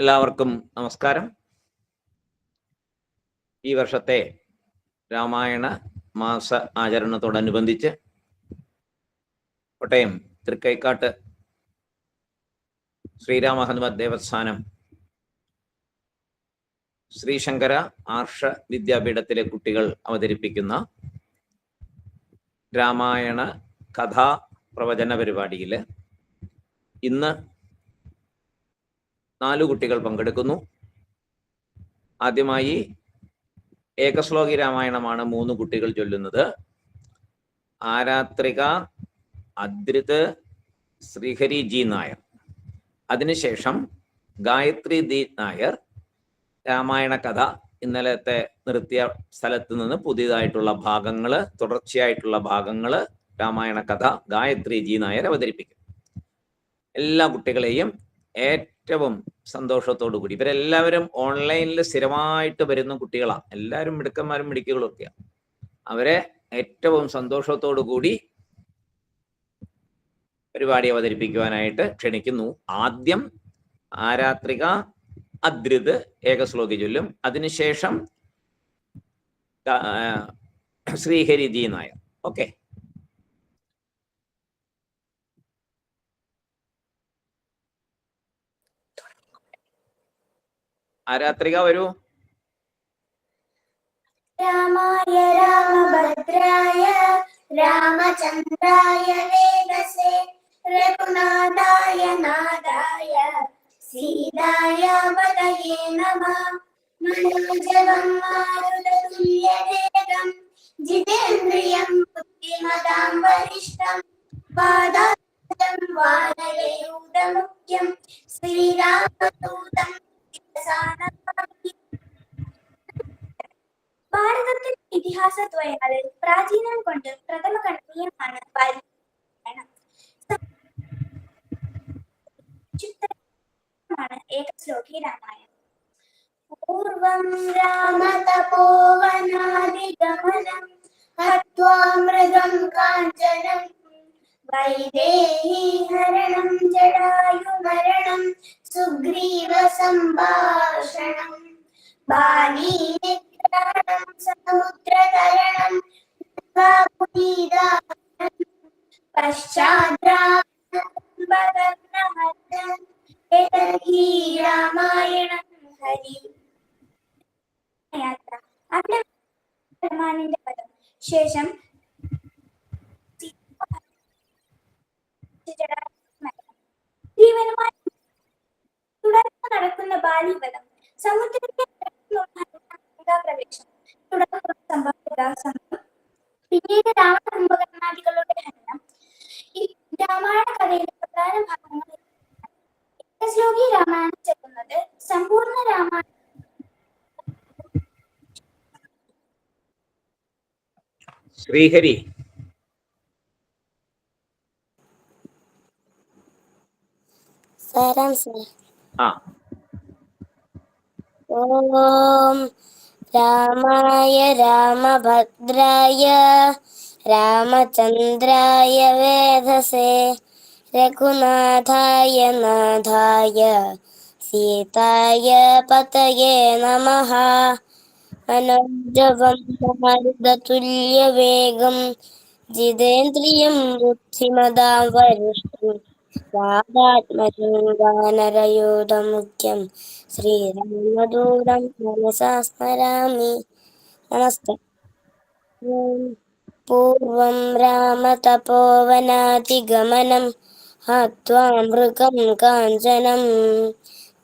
എല്ലാവർക്കും നമസ്കാരം. ഈ വർഷത്തെ രാമായണ മാസ ആചരണത്തോടനുബന്ധിച്ച് കോട്ടയം തൃക്കൈക്കാട്ട് ശ്രീരാമ ഹനുമത് ദേവസ്ഥാനം ശ്രീശങ്കര ആർഷ വിദ്യാപീഠത്തിലെ കുട്ടികൾ അവതരിപ്പിക്കുന്ന രാമായണ കഥാ പ്രവചന പരിപാടിയിൽ ഇന്ന് നാലു കുട്ടികൾ പങ്കെടുക്കുന്നു. ആദ്യമായി ഏകശ്ലോകി രാമായണമാണ് മൂന്ന് കുട്ടികൾ ചൊല്ലുന്നത്. ആരാത്രിക അദ്രിത് ശ്രീഹരി ജി നായർ. അതിനുശേഷം ഗായത്രി ദി നായർ രാമായണ കഥ ഇന്നലത്തെ നിർത്തിയ സ്ഥലത്ത് നിന്ന് പുതിയതായിട്ടുള്ള ഭാഗങ്ങൾ തുടർച്ചയായിട്ടുള്ള ഭാഗങ്ങൾ രാമായണ കഥ ഗായത്രി ജി നായർ അവതരിപ്പിക്കും. എല്ലാ കുട്ടികളെയും ഏറ്റവും സന്തോഷത്തോടു കൂടി. ഇവരെല്ലാവരും ഓൺലൈനിൽ സ്ഥിരമായിട്ട് വരുന്ന കുട്ടികളാണ് എല്ലാവരും മിടുക്കന്മാരും മിടുക്കുകളും ഒക്കെയാണ് അവരെ ഏറ്റവും സന്തോഷത്തോടു കൂടി പരിപാടി അവതരിപ്പിക്കുവാനായിട്ട് ക്ഷണിക്കുന്നു. ആദ്യം ആരാത്രിക അദ്രിത് ഏകശ്ലോകി ചൊല്ലും. അതിനുശേഷം ശ്രീഹരി ജി നായർ. ഓക്കെ. ആരാത്രിക വരൂ. രാമായ രാമഭദ്രായ രാമചന്ദ്രായ വേദസേ രഘുനാഥായ നാഥായ സീതായ പതയേ നമ മനോജവം മാരുതതുല്യവേഗം ജിതേന്ദ്രിയം ബുദ്ധിമതാം വരിഷ്ഠം പാദാന്തം വാനരയൂതമുഖ്യം ശ്രീരാമദൂതം ഭാരതത്തിന്റെ ഇതിഹാസദ്വയങ്ങളിൽ പ്രാചീനം കൊണ്ട് പ്രഥമ ഗണനീയമാണ് വാൽമീകിരാമായണം. ചുരുക്കമാണ് ഏകശ്ലോകി രാമായണം പൂർവം രാമതപോവനാദിഗമനം മൃഗം കാഞ്ചനം വൈദേഹി ഹരണം ജടായുമരണം സുഗ്രീവ സംഭാഷണം ബാലീനിഗ്രഹണം സമുദ്രതരണം രാമായണം ഹരി യാത്ര അവിടെ ഹനുമാനിന്റെ നടക്കുന്ന ബാലിവധം സമുദ്രത്തെ പ്രവേശം തുടർന്ന് സംഭവം പിന്നീട് രാമകുംഭകർണാദികളുടെ ഹരണം. രാമായണ കഥയിലെ പ്രധാന ഭാഗങ്ങൾ ശ്ലോകി രാമായണം ചെല്ലുന്നത് സമ്പൂർണ രാമായണം ശ്രീഹരി. സാരാംശം ആ. ഓം. രാമായ രാമഭദ്രായ രാമചന്ദ്രായ വേദസേ രഘുനാഥായ നാഥായ സീതായ പതയേ നമ മനോജവം ഭാരതതുല്യവേഗം ജിതേന്ദ്രിയം ബുദ്ധിമതാം വരിഷ്ഠം. വാദാത്മജാനരയൂതമുഖ്യം ശ്രീരാമദൂതം മനസാ സ്മരാമി. നമസ്തേ. പൂർവം രാമതപോവനാതിഗമനം ഹ്വാ മൃഗം കാഞ്ചനം.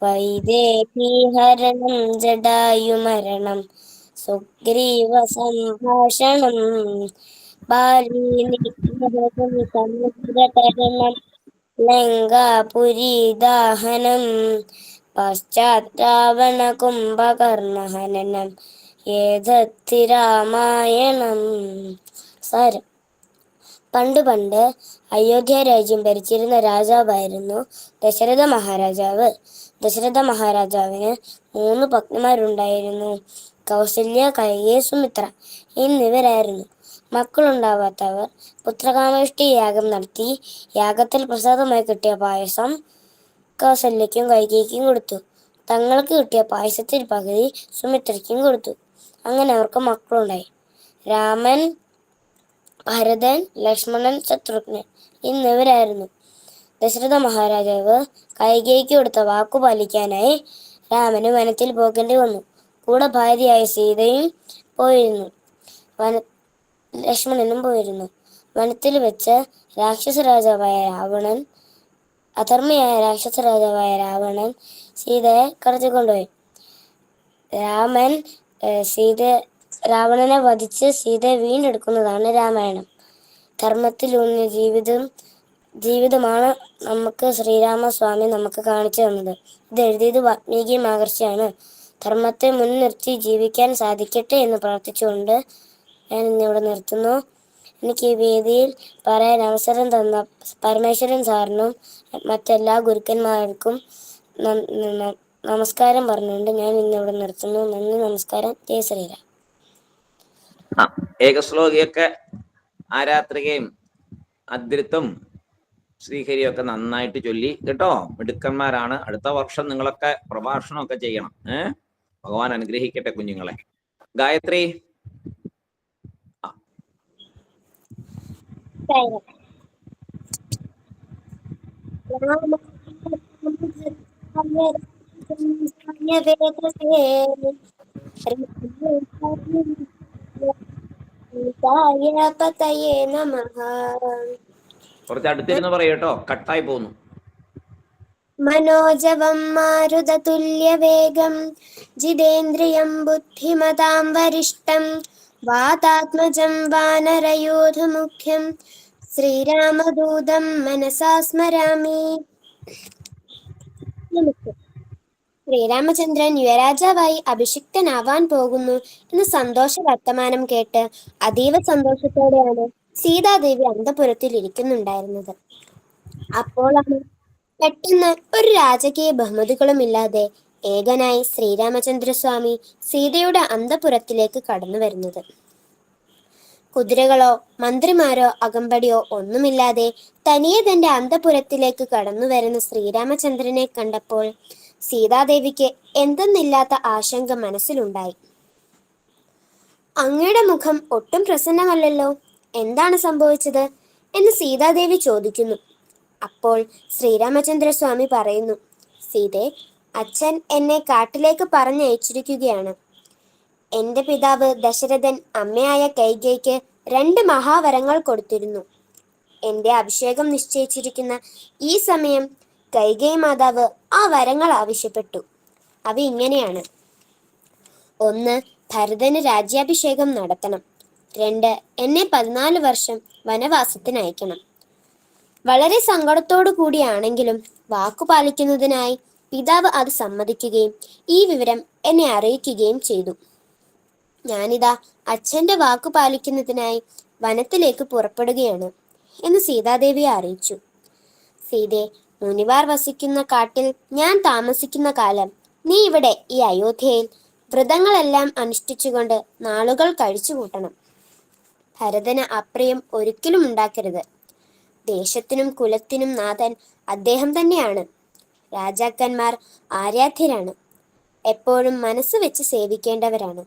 വൈദേഹീഹരണം ജടായുമരണം സുഗ്രീവസംഭാഷണം ബാലീനിഗ്രഹം സമുദ്രതരണം. ലങ്കാപുരീദാഹനം പശ്ചാത്രാവണകുംഭകർണഹനനം ഏതത്തി രാമായണം സാരം പണ്ട് പണ്ട് അയോധ്യ രാജ്യം ഭരിച്ചിരുന്ന രാജാവായിരുന്നു ദശരഥ മഹാരാജാവ്. ദശരഥ മഹാരാജാവിന് മൂന്ന് പത്നിമാരുണ്ടായിരുന്നു. കൗസല്യ കൈകേ സുമിത്ര എന്നിവരായിരുന്നു. മക്കളുണ്ടാവാത്തവർ പുത്രകാമേഷ്ടി യാഗം നടത്തി യാഗത്തിൽ പ്രസാദമായി കിട്ടിയ പായസം കൗസല്യയ്ക്കും കൈകേക്കും കൊടുത്തു. തങ്ങൾക്ക് കിട്ടിയ പായസത്തിൽ പകുതി സുമിത്രയ്ക്കും കൊടുത്തു. അങ്ങനെ അവർക്ക് മക്കളുണ്ടായി. രാമൻ ഭരതൻ ലക്ഷ്മണൻ ശത്രുഘ്നൻ എന്നിവരായിരുന്നു. ദശരഥ മഹാരാജാവ് കൈകേക്ക് കൊടുത്ത വാക്കു പാലിക്കാനായി രാമന് വനത്തിൽ പോകേണ്ടി വന്നു. കൂടെ ഭാര്യയായ സീതയും പോയിരുന്നു. വന ലക്ഷ്മണനും പോയിരുന്നു. വനത്തിൽ വെച്ച് രാക്ഷസ രാജാവായ രാവണൻ അധർമ്മയായ രാക്ഷസ രാജാവായ രാവണൻ സീതയെ കടത്തിക്കൊണ്ടുപോയി രാമൻ ഏഹ്, സീത രാവണനെ വധിച്ച് സീതയെ വീണ്ടെടുക്കുന്നതാണ് രാമായണം. ധർമ്മത്തിലൂന്നിയ ജീവിതം ജീവിതമാണ് നമുക്ക് ശ്രീരാമസ്വാമി നമുക്ക് കാണിച്ചു തന്നത്. ഇത് എഴുതിയത് വാത്മീകി മഹർഷിയാണ്. ധർമ്മത്തെ മുൻനിർത്തി ജീവിക്കാൻ സാധിക്കട്ടെ എന്ന് പ്രാർത്ഥിച്ചുകൊണ്ട് ഞാൻ ഇന്നിവിടെ നിർത്തുന്നു. എനിക്ക് ഈ വേദിയിൽ പറയാൻ അവസരം തന്ന പരമേശ്വരൻ സാറിനും മറ്റെല്ലാ ഗുരുക്കന്മാർക്കും നമസ്കാരം പറഞ്ഞുകൊണ്ട് ഞാൻ ഇന്നിവിടെ നിർത്തുന്നു. നന്ദി നമസ്കാരം. ജയ ശ്രീരാം. ഏകശ്ലോകിയൊക്കെ ആരാത്രികയും അദ്രിത്വം ശ്രീഹരിയും ഒക്കെ നന്നായിട്ട് ചൊല്ലി. കേട്ടോ മിടുക്കന്മാരാണ്. അടുത്ത വർഷം നിങ്ങളൊക്കെ പ്രഭാഷണമൊക്കെ ചെയ്യണം. ഏഹ് ഭഗവാൻ അനുഗ്രഹിക്കട്ടെ കുഞ്ഞുങ്ങളെ. ഗായത്രി പതയേ നമഃ കുറച്ച് അടുത്തിരുന്ന് പറയൂ കേട്ടോ. കട്ടായി പോകുന്നു. മനോജവം മാരുതതുല്യവേഗം ജിതേന്ദ്രിയം ബുദ്ധിമതാം വരിഷ്ടം വാതാത്മജം വാനരയോധമുഖ്യം ശ്രീരാമദൂതം മനസാ സ്മരാമി. ശ്രീരാമചന്ദ്രൻ യുവരാജാവായി അഭിഷിക്തനാവാൻ പോകുന്നു എന്ന സന്തോഷ വർത്തമാനം കേട്ട് അതീവ സന്തോഷത്തോടെയാണ് സീതാദേവി അന്തപുരത്തിൽ ഇരിക്കുന്നുണ്ടായിരുന്നത്. അപ്പോഴാണ് പെട്ടെന്ന് ഒരു രാജകീയ ബഹുമതികളും ഇല്ലാതെ ഏകനായി ശ്രീരാമചന്ദ്രസ്വാമി സീതയുടെ അന്തപുരത്തിലേക്ക് കടന്നു വരുന്നത്. കുതിരകളോ മന്ത്രിമാരോ അകമ്പടിയോ ഒന്നുമില്ലാതെ തനിയെ തന്റെ അന്തപുരത്തിലേക്ക് കടന്നു വരുന്ന ശ്രീരാമചന്ദ്രനെ കണ്ടപ്പോൾ സീതാദേവിക്ക് എന്തെന്നില്ലാത്ത ആശങ്ക മനസ്സിലുണ്ടായി. അങ്ങയുടെ മുഖം ഒട്ടും പ്രസന്നമല്ലല്ലോ എന്താണ് സംഭവിച്ചത്? എന്ന് സീതാദേവി ചോദിക്കുന്നു. അപ്പോൾ ശ്രീരാമചന്ദ്രസ്വാമി പറയുന്നു സീതെ അച്ഛൻ എന്നെ കാട്ടിലേക്ക് പറഞ്ഞയച്ചിരിക്കുകയാണ്. എന്റെ പിതാവ് ദശരഥൻ അമ്മയായ കൈകേയ്ക്ക് രണ്ട് മഹാവരങ്ങൾ കൊടുത്തിരുന്നു. എന്റെ അഭിഷേകം നിശ്ചയിച്ചിരിക്കുന്ന ഈ സമയം കൈകേയി മാതാവ് ആ വരങ്ങൾ ആവശ്യപ്പെട്ടു. അവ ഇങ്ങനെയാണ്. ഒന്ന് ഭരതന് രാജ്യാഭിഷേകം നടത്തണം. രണ്ട് എന്നെ പതിനാല് വർഷം വനവാസത്തിന് അയക്കണം. വളരെ സങ്കടത്തോടു കൂടിയാണെങ്കിലും വാക്കു പാലിക്കുന്നതിനായി പിതാവ് അത് സമ്മതിക്കുകയും ഈ വിവരം എന്നെ അറിയിക്കുകയും ചെയ്തു. ഞാനിതാ അച്ഛന്റെ വാക്കു പാലിക്കുന്നതിനായി വനത്തിലേക്ക് പുറപ്പെടുകയാണ് എന്ന് സീതാദേവിയെ അറിയിച്ചു. സീതെ മുനിവാർ വസിക്കുന്ന കാട്ടിൽ ഞാൻ താമസിക്കുന്ന കാലം നീ ഇവിടെ ഈ അയോധ്യയിൽ വ്രതങ്ങളെല്ലാം അനുഷ്ഠിച്ചുകൊണ്ട് നാളുകൾ കഴിച്ചു കൂട്ടണം ഭരതന് അപ്രിയം ഒരിക്കലും ഉണ്ടാക്കരുത്. ദേശത്തിനും കുലത്തിനും നാഥൻ അദ്ദേഹം തന്നെയാണ്. രാജാക്കന്മാർ ആരാധ്യരാണ്. എപ്പോഴും മനസ്സ് വെച്ച് സേവിക്കേണ്ടവരാണ്.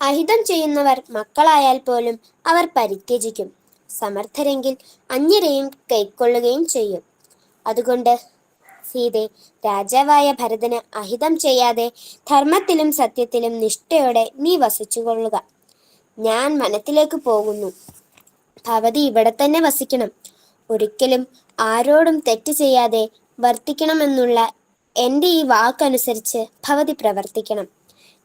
അഹിതം ചെയ്യുന്നവർ മക്കളായാൽ പോലും അവർ പരിത്യജിക്കും. സമർത്ഥരെങ്കിൽ അന്യരെയും കൈക്കൊള്ളുകയും ചെയ്യും. അതുകൊണ്ട് സീതെ രാജാവായ ഭരതന് അഹിതം ചെയ്യാതെ ധർമ്മത്തിലും സത്യത്തിലും നിഷ്ഠയോടെ നീ വസിച്ചുകൊള്ളുക. ഞാൻ മനത്തിലേക്ക് പോകുന്നു. ഭവതി ഇവിടെ തന്നെ വസിക്കണം. ഒരിക്കലും ആരോടും തെറ്റ് ചെയ്യാതെ വർത്തിക്കണമെന്നുള്ള എന്റെ ഈ വാക്കനുസരിച്ച് ഭവതി പ്രവർത്തിക്കണം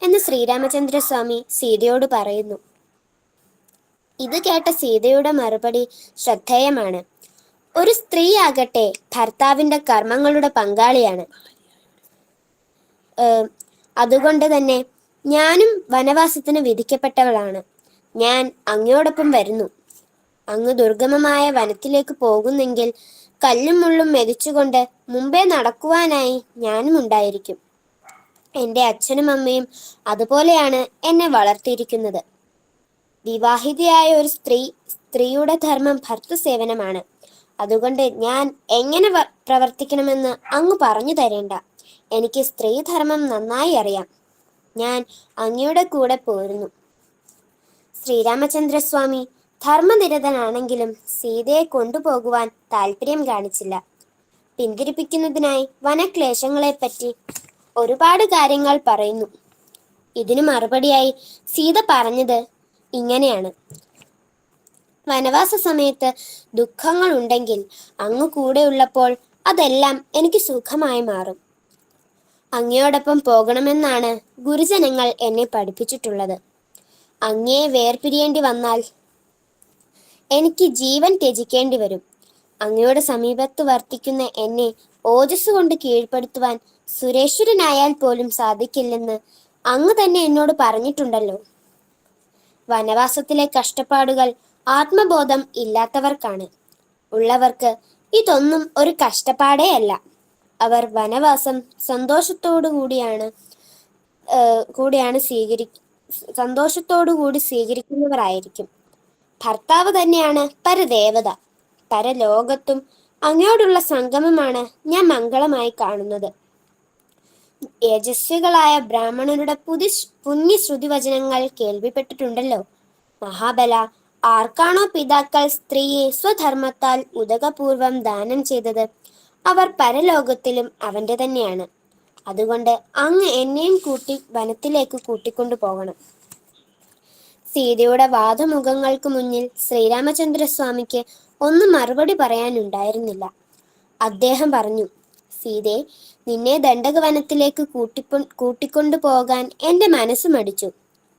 എന്ന് ശ്രീരാമചന്ദ്രസ്വാമി സീതയോട് പറയുന്നു. ഇത് കേട്ട സീതയുടെ മറുപടി ശ്രദ്ധേയമാണ്. ഒരു സ്ത്രീ ആകട്ടെ ഭർത്താവിന്റെ കർമ്മങ്ങളുടെ പങ്കാളിയാണ്. അതുകൊണ്ട് തന്നെ ഞാനും വനവാസത്തിന് വിധിക്കപ്പെട്ടവളാണ്. ഞാൻ അങ്ങയോടൊപ്പം വരുന്നു. അങ്ങ് ദുർഗമമായ വനത്തിലേക്ക് പോകുന്നെങ്കിൽ കല്ലും മുള്ളും മെതിച്ചുകൊണ്ട് മുമ്പേ നടക്കുവാനായി ഞാനും ഉണ്ടായിരിക്കും. എന്റെ അച്ഛനും അമ്മയും അതുപോലെയാണ് എന്നെ വളർത്തിയിരിക്കുന്നത്. വിവാഹിതയായ ഒരു സ്ത്രീ സ്ത്രീയുടെ ധർമ്മം ഭർത്തൃസേവനമാണ്. അതുകൊണ്ട് ഞാൻ എങ്ങനെ പ്രവർത്തിക്കണമെന്ന് അങ്ങ് പറഞ്ഞു തരേണ്ട. എനിക്ക് സ്ത്രീധർമ്മം നന്നായി അറിയാം. ഞാൻ അങ്ങയുടെ കൂടെ പോരുന്നു. ശ്രീരാമചന്ദ്രസ്വാമി ധർമ്മനിരതനാണെങ്കിലും സീതയെ കൊണ്ടുപോകുവാൻ താല്പര്യം കാണിച്ചില്ല. പിന്തിരിപ്പിക്കുന്നതിനായി വനക്ലേശങ്ങളെപ്പറ്റി ഒരുപാട് കാര്യങ്ങൾ പറയുന്നു. ഇതിനു മറുപടിയായി സീത പറഞ്ഞത് ഇങ്ങനെയാണ്. വനവാസ സമയത്ത് ദുഃഖങ്ങൾ ഉണ്ടെങ്കിൽ അങ്ങ് കൂടെ ഉള്ളപ്പോൾ അതെല്ലാം എനിക്ക് സുഖമായി മാറും. അങ്ങയോടൊപ്പം പോകണമെന്നാണ് ഗുരുജനങ്ങൾ എന്നെ പഠിപ്പിച്ചിട്ടുള്ളത്. അങ്ങയെ വേർപിരിയേണ്ടി വന്നാൽ എനിക്ക് ജീവൻ ത്യജിക്കേണ്ടി വരും. അങ്ങയുടെ സമീപത്ത് വർത്തിക്കുന്ന എന്നെ ഓജസ് കൊണ്ട് കീഴ്പ്പെടുത്തുവാൻ സുരേശ്വരനായാൽ പോലും സാധിക്കില്ലെന്ന് അങ്ങ് തന്നെ എന്നോട് പറഞ്ഞിട്ടുണ്ടല്ലോ. വനവാസത്തിലെ കഷ്ടപ്പാടുകൾ ആത്മബോധം ഇല്ലാത്തവർക്കാണ്. ഉള്ളവർക്ക് ഇതൊന്നും ഒരു കഷ്ടപ്പാടേ അല്ല. അവർ വനവാസം സന്തോഷത്തോടു കൂടിയാണ് കൂടിയാണ് സ്വീകരി സന്തോഷത്തോടു കൂടി സ്വീകരിക്കുന്നവരായിരിക്കും. ഭർത്താവ് തന്നെയാണ് പരദേവത. പരലോകത്തും അങ്ങയോടുള്ള സംഗമമാണ് ഞാൻ മംഗളമായി കാണുന്നത്. യജസ്വികളായ ബ്രാഹ്മണരുടെ പുതി പുണ്യശ്രുതി വചനങ്ങൾ കേൾവിപ്പെട്ടിട്ടുണ്ടല്ലോ. മഹാബല ആർക്കാണോ പിതാക്കൾ സ്ത്രീയെ സ്വധർമ്മത്താൽ ഉദകപൂർവം ദാനം ചെയ്തത് അവർ പരലോകത്തിലും അവന്റെ തന്നെയാണ്. അതുകൊണ്ട് അങ്ങ് എന്നെയും കൂട്ടി വനത്തിലേക്ക് കൂട്ടിക്കൊണ്ടു പോകണം സീതയുടെ വാദമുഖങ്ങൾക്ക് മുന്നിൽ ശ്രീരാമചന്ദ്രസ്വാമിക്ക് ഒന്നും മറുപടി പറയാനുണ്ടായിരുന്നില്ല. അദ്ദേഹം പറഞ്ഞു സീതേ നിന്നെ ദണ്ഡകവനത്തിലേക്ക് കൂട്ടിപ്പോ കൂട്ടിക്കൊണ്ടു പോകാൻ എന്റെ മനസ്സ് മടിച്ചു.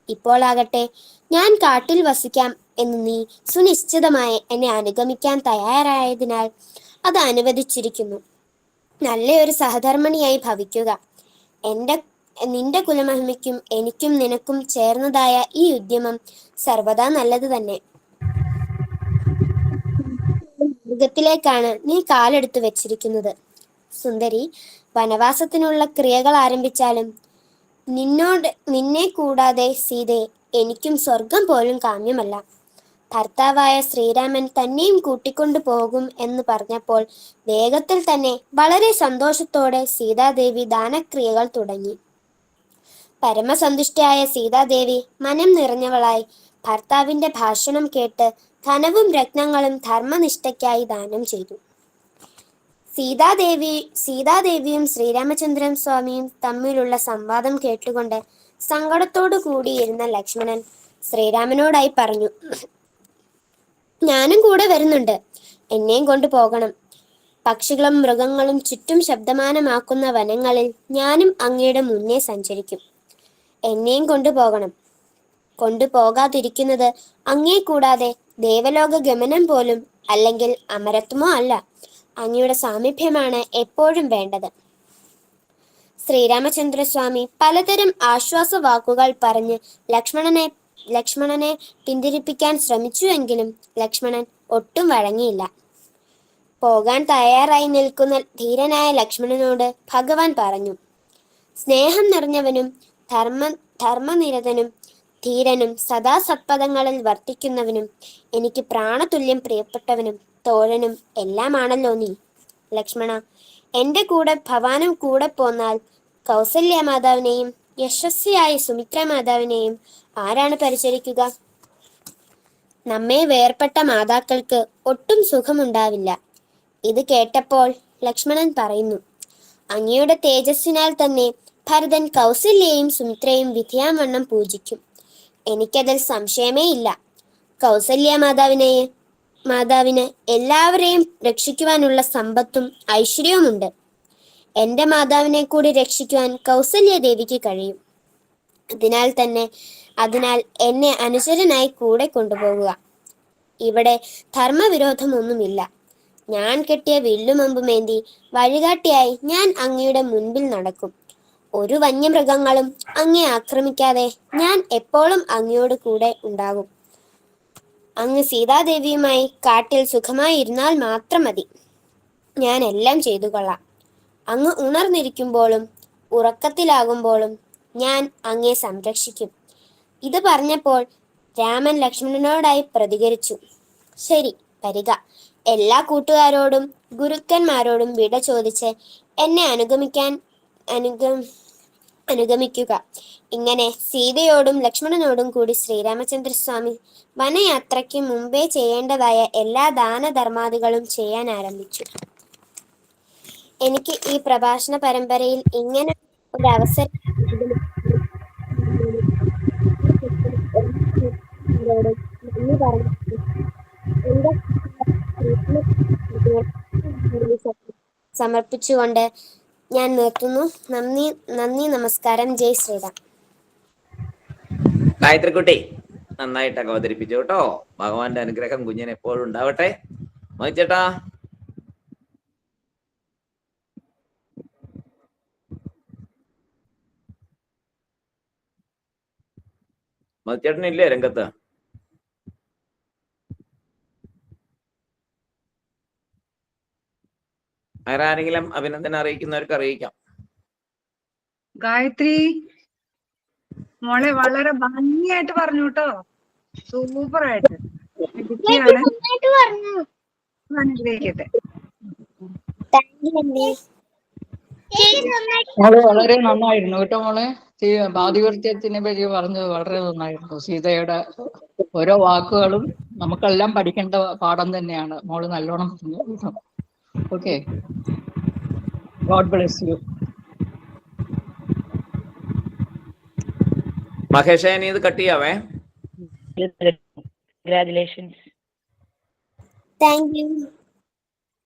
ഇപ്പോൾ ഇപ്പോളാകട്ടെ ഞാൻ കാട്ടിൽ വസിക്കാം എന്ന് നീ സുനിശ്ചിതമായി എന്നെ അനുഗമിക്കാൻ തയ്യാറായതിനാൽ അത് അനുവദിച്ചിരിക്കുന്നു. നല്ലൊരു സഹധർമ്മിണിയായി ഭവിക്കുക. എന്റെ നിന്റെ കുലമഹിമയ്ക്കും എനിക്കും നിനക്കും ചേർന്നതായ ഈ ഉദ്യമം സർവദാ നല്ലത് തന്നെ. മൃഗത്തിലേക്കാണ് നീ കാലെടുത്തു വെച്ചിരിക്കുന്നത്. സുന്ദരി വനവാസത്തിനുള്ള ക്രിയകൾ ആരംഭിച്ചാലും നിന്നോട് നിന്നെ കൂടാതെ സീതെ എനിക്കും സ്വർഗം പോലും കാമ്യമല്ല. ഭർത്താവായ ശ്രീരാമൻ തന്നെയും കൂട്ടിക്കൊണ്ടു പോകും എന്ന് പറഞ്ഞപ്പോൾ വേഗത്തിൽ തന്നെ വളരെ സന്തോഷത്തോടെ സീതാദേവി ദാനക്രിയകൾ തുടങ്ങി. പരമസന്തുഷ്ടയായ സീതാദേവി മനം നിറഞ്ഞവളായി ഭർത്താവിന്റെ ഭാഷണം കേട്ട് ധനവും രത്നങ്ങളും ധർമ്മനിഷ്ഠയ്ക്കായി ദാനം ചെയ്തു. സീതാദേവി സീതാദേവിയും ശ്രീരാമചന്ദ്രൻ സ്വാമിയും തമ്മിലുള്ള സംവാദം കേട്ടുകൊണ്ട് സങ്കടത്തോടു കൂടിയിരുന്ന ലക്ഷ്മണൻ ശ്രീരാമനോടായി പറഞ്ഞു ഞാനും കൂടെ വരുന്നുണ്ട്. എന്നെയും കൊണ്ടു പോകണം. പക്ഷികളും മൃഗങ്ങളും ചുറ്റും ശബ്ദമാനമാക്കുന്ന വനങ്ങളിൽ ഞാനും അങ്ങയുടെ മുന്നേ സഞ്ചരിക്കും. എന്നെയും കൊണ്ടുപോകണം. കൊണ്ടുപോകാതിരിക്കുന്നത് അങ്ങേ കൂടാതെ ദേവലോക ഗമനം പോലും അല്ലെങ്കിൽ അമരത്വമോ അല്ല. അങ്ങയുടെ സാമീപ്യമാണ് എപ്പോഴും വേണ്ടത്. ശ്രീരാമചന്ദ്രസ്വാമി പലതരം ആശ്വാസ വാക്കുകൾ പറഞ്ഞ് ലക്ഷ്മണനെ ലക്ഷ്മണനെ പിന്തിരിപ്പിക്കാൻ ശ്രമിച്ചുവെങ്കിലും ലക്ഷ്മണൻ ഒട്ടും വഴങ്ങിയില്ല. പോകാൻ തയ്യാറായി നിൽക്കുന്ന ധീരനായ ലക്ഷ്മണനോട് ഭഗവാൻ പറഞ്ഞു സ്നേഹം നിറഞ്ഞവനും ധർമ്മ ധർമ്മനിരതനും ധീരനും സദാ സത്പദങ്ങളിൽ വർത്തിക്കുന്നവനും എനിക്ക് പ്രാണതുല്യം പ്രിയപ്പെട്ടവനും തോഴനും എല്ലാമാണല്ലോ നീ. ലക്ഷ്മണ എന്റെ കൂടെ ഭവാനും കൂടെ പോന്നാൽ കൗസല്യ മാതാവിനെയും യശസ്വിയായ സുമിത്ര മാതാവിനെയും ആരാണ് പരിചരിക്കുക? നമ്മെ വേർപെട്ട മാതാക്കൾക്ക് ഒട്ടും സുഖമുണ്ടാവില്ല. ഇത് കേട്ടപ്പോൾ ലക്ഷ്മണൻ പറയുന്നു അങ്ങയുടെ തേജസ്സിനാൽ തന്നെ ഭരതൻ കൗസല്യയും സുമിത്രയും വിധിയാവണ്ണം പൂജിക്കും. എനിക്കതിൽ സംശയമേ ഇല്ല. കൗസല്യ മാതാവിനെ മാതാവിന് എല്ലാവരെയും രക്ഷിക്കുവാനുള്ള സമ്പത്തും ഐശ്വര്യവുമുണ്ട്. എന്റെ മാതാവിനെ കൂടി രക്ഷിക്കുവാൻ കൗസല്യ ദേവിക്ക് കഴിയും. അതിനാൽ തന്നെ അതിനാൽ എന്നെ അനുചരനായി കൂടെ കൊണ്ടുപോകുക. ഇവിടെ ധർമ്മവിരോധമൊന്നുമില്ല. ഞാൻ കെട്ടിയ വില്ലുമമ്പുമേന്തി വഴികാട്ടിയായി ഞാൻ അങ്ങയുടെ മുൻപിൽ നടക്കും. ഒരു വന്യമൃഗങ്ങളും അങ്ങേ ആക്രമിക്കാതെ ഞാൻ എപ്പോഴും അങ്ങയോട് കൂടെ ഉണ്ടാകും. അങ്ങ് സീതാദേവിയുമായി കാട്ടിൽ സുഖമായി ഇരുന്നാൽ മാത്രം മതി. ഞാൻ എല്ലാം ചെയ്തു കൊള്ളാം. അങ്ങ് ഉണർന്നിരിക്കുമ്പോഴും ഉറക്കത്തിലാകുമ്പോഴും ഞാൻ അങ്ങേ സംരക്ഷിക്കും. ഇത് പറഞ്ഞപ്പോൾ രാമൻ ലക്ഷ്മണനോടായി പ്രതികരിച്ചു. ശരി വരിക. എല്ലാ കൂട്ടുകാരോടും ഗുരുക്കന്മാരോടും വിട ചോദിച്ച് എന്നെ അനുഗമിക്കാൻ അനുഗ അനുഗമിക്കുക. ഇങ്ങനെ സീതയോടും ലക്ഷ്മണനോടും കൂടി ശ്രീരാമചന്ദ്രസ്വാമി വനയാത്രയ്ക്ക് മുമ്പേ ചെയ്യേണ്ടതായ എല്ലാ ദാനധർമാദികളും ചെയ്യാൻ ആരംഭിച്ചു. എനിക്ക് ഈ പ്രഭാഷണ പരമ്പരയിൽ ഇങ്ങനെ ഒരു അവസരം സമർപ്പിച്ചുകൊണ്ട് ഞാൻ നിർത്തുന്നു. നന്ദി നന്ദി നമസ്കാരം. ജയ് ശ്രീറാം ഗായത്രിക്കുട്ടി നന്നായിട്ടൊക്കെ അവതരിപ്പിച്ചു കേട്ടോ ഭഗവാന്റെ അനുഗ്രഹം കുഞ്ഞിന് എപ്പോഴും ഉണ്ടാവട്ടെ. മോഹിച്ചേട്ടാ. മതിച്ചേട്ടനില്ലേ രംഗത്ത്? വേറെ ആരെങ്കിലും അഭിനന്ദനം അറിയിക്കുന്നവർക്ക് അറിയിക്കാം. ഗായത്രി മോളെ വളരെ ഭംഗിയായിട്ട് പറഞ്ഞു കേട്ടോ. സൂപ്പർ ആയിട്ട്. അനുഗ്രഹിക്കട്ടെ. മോൾ വളരെ നന്നായിരുന്നു കേട്ടോ മോളെ. ആധിപത്യത്തിനെ പറ്റി പറഞ്ഞത് വളരെ നന്നായിരുന്നു. സീതയുടെ ഓരോ വാക്കുകളും നമുക്കെല്ലാം പഠിക്കേണ്ട പാഠം തന്നെയാണ്. മോൾ നല്ലോണം Okay God bless you Mahesh ഇനി ഇത് കട്ട് ചെയ്യാവേ Congratulations. Thank you